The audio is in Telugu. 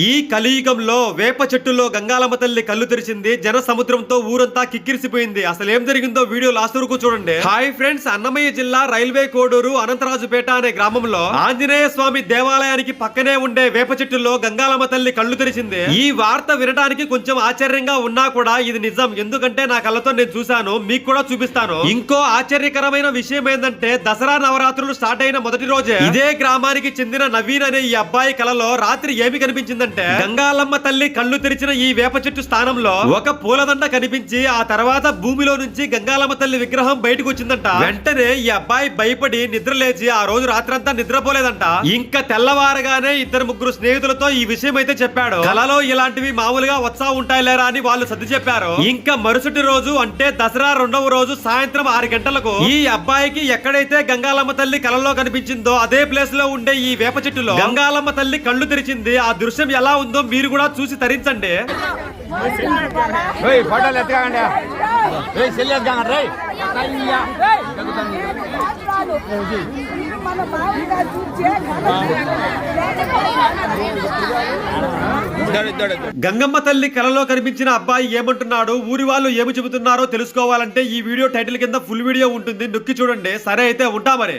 ఈ కలియుగంలో వేప చెట్టులో గంగాలమ్మ తల్లి కళ్ళు తెరిచింది జన సముద్రంతో ఊరంతా కిక్కిరిసిపోయింది. అసలు ఏం జరిగిందో వీడియో లాస్ట్ వరకు చూడండి. హాయ్ ఫ్రెండ్స్ అన్నమయ్య జిల్లా రైల్వే కోడూరు అనంతరాజుపేట అనే గ్రామంలో ఆంజనేయ స్వామి దేవాలయానికి పక్కనే ఉండే వేప చెట్టులో గంగాలమ్మ తల్లి కళ్ళు తెరిచింది. ఈ వార్త వినడానికి కొంచెం ఆశ్చర్యంగా ఉన్నా కూడా ఇది నిజం. ఎందుకంటే నా కళ్ళతో నేను చూశాను మీకు కూడా చూపిస్తాను. ఇంకో ఆశ్చర్యకరమైన విషయం ఏంటంటే దసరా నవరాత్రులు స్టార్ట్ అయిన మొదటి రోజే ఇదే గ్రామానికి చెందిన నవీన్ అనే ఈ అబ్బాయి కలలో రాత్రి ఏమి కనిపించింది కనిపించిందంటే గంగాలమ్మ తల్లి కళ్ళు తెరిచిన ఈ వేప చెట్టు స్థానంలో ఒక పూలదండ కనిపించి ఆ తర్వాత భూమిలో నుంచి గంగాలమ్మ తల్లి విగ్రహం బయటకు వచ్చిందంట. వెంటనే ఈ అబ్బాయి భయపడి నిద్ర లేచి ఆ రోజు రాత్రంతా నిద్రపోలేదంట. ఇంకా తెల్లవారగానే ఇద్దరు ముగ్గురు స్నేహితులతో ఈ విషయం అయితే చెప్పాడు. కలలో ఇలాంటివి మామూలుగా వచ్చా ఉంటాయి లేరా అని వాళ్ళు సర్ది చెప్పారు. ఇంకా మరుసటి రోజు అంటే దసరా రెండవ రోజు సాయంత్రం ఆరు గంటలకు ఈ అబ్బాయికి ఎక్కడైతే గంగాలమ్మ తల్లి కలలో కనిపించిందో అదే ప్లేస్లో ఉండే ఈ వేప చెట్టులో గంగాలమ్మ తల్లి కళ్ళు తెరిచింది ఆ దృశ్యం ఎలా ఉందో మీరు కూడా చూసి తరించండి. ఫోటోలు ఎత్తకండి సెల్ ఎత్తకండి గంగమ్మ తల్లి కలలో కనిపించిన అబ్బాయి ఏమంటున్నాడు? ఊరి వాళ్ళు ఏమి చెబుతున్నారో తెలుసుకోవాలంటే ఈ వీడియో టైటిల్ కింద ఫుల్ వీడియో ఉంటుంది. నొక్కి చూడండి. సరే అయితే ఉంటా మరి.